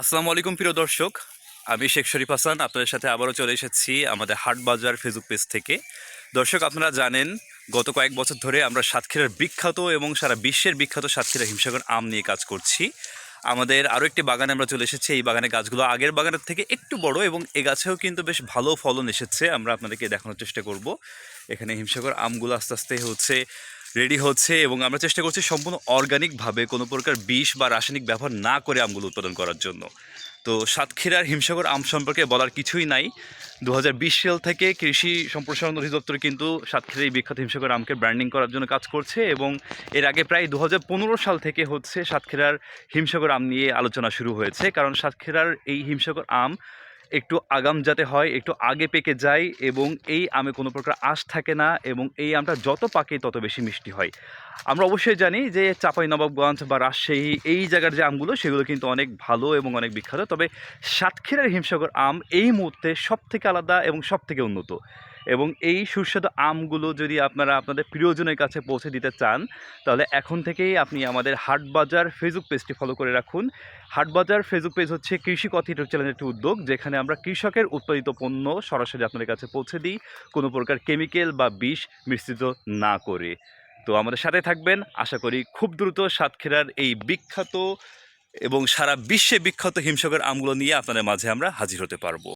আসসালামু আলাইকুম, প্রিয় দর্শক। আমি শেখ শরীফ হাসান, আপনাদের সাথে আবারও চলে এসেছি আমাদের হাট বাজার ফেসবুক পেজ থেকে। দর্শক, আপনারা জানেন, গত কয়েক বছর ধরে আমরা সাতক্ষীরার বিখ্যাত এবং সারা বিশ্বের বিখ্যাত সাতক্ষীরা হিমসাগর আম নিয়ে কাজ করছি। আমাদের আরও একটি বাগানে আমরা চলে এসেছি। এই বাগানের গাছগুলো আগের বাগানের থেকে একটু বড় এবং এ গাছেও কিন্তু বেশ ভালো ফলন এসেছে। আমরা আপনাদেরকে দেখানোর চেষ্টা করব। এখানে হিমসাগর আমগুলো আস্তে আস্তে হচ্ছে রেডি হচ্ছে এবং আমরা চেষ্টা করছি সম্পূর্ণ অর্গানিকভাবে কোনো প্রকার বিষ বা রাসায়নিক ব্যবহার না করে আমগুলো উৎপাদন করার জন্য। তো সাতক্ষীরার হিমসাগর আম সম্পর্কে বলার কিছুই নাই। দু হাজার বিশ সাল থেকে কৃষি সম্প্রসারণ অধিদপ্তর কিন্তু সাতক্ষীরার এই বিখ্যাত হিমসাগর আমকে ব্র্যান্ডিং করার জন্য কাজ করছে এবং এর আগে প্রায় দু হাজার পনেরো সাল থেকে হচ্ছে সাতক্ষীরার হিমসাগর আম নিয়ে আলোচনা শুরু হয়েছে। কারণ সাতক্ষীরার এই হিমসাগর আম একটু আগাম যাতে হয়, একটু আগে পেকে যায় এবং এই আমে কোনো প্রকার আশ থাকে না এবং এই আমটা যত পাকে তত বেশি মিষ্টি হয়। আমরা অবশ্যই জানি যে চাপাই নবাবগঞ্জ বা রাজশাহী এই জায়গার যে আমগুলো, সেগুলো কিন্তু অনেক ভালো এবং অনেক বিখ্যাত। তবে সাতক্ষীরার হিমসাগর আম এই মুহূর্তে সব থেকে আলাদা এবং সব থেকে উন্নত। এবং এই সুস্বাদু আমগুলো যদি আপনারা আপনাদের প্রিয়জনের কাছে পৌঁছে দিতে চান, তাহলে এখন থেকেই আপনি আমাদের হাটবাজার ফেসবুক পেজটি ফলো করে রাখুন। হাটবাজার ফেসবুক পেজ হচ্ছে কৃষি কথা ইউটিউব চ্যানেলের একটি উদ্যোগ, যেখানে আমরা কৃষকের উৎপাদিত পণ্য সরাসরি আপনাদের কাছে পৌঁছে দিই, কোনো প্রকার কেমিক্যাল বা বিষ মিশ্রিত না করে। তো আমাদের সাথে থাকবেন, আশা করি খুব দ্রুত সাতক্ষীরার এই বিখ্যাত এবং সারা বিশ্বে বিখ্যাত হিমসাগর আমগুলো নিয়ে আপনাদের মাঝে আমরা হাজির হতে পারব।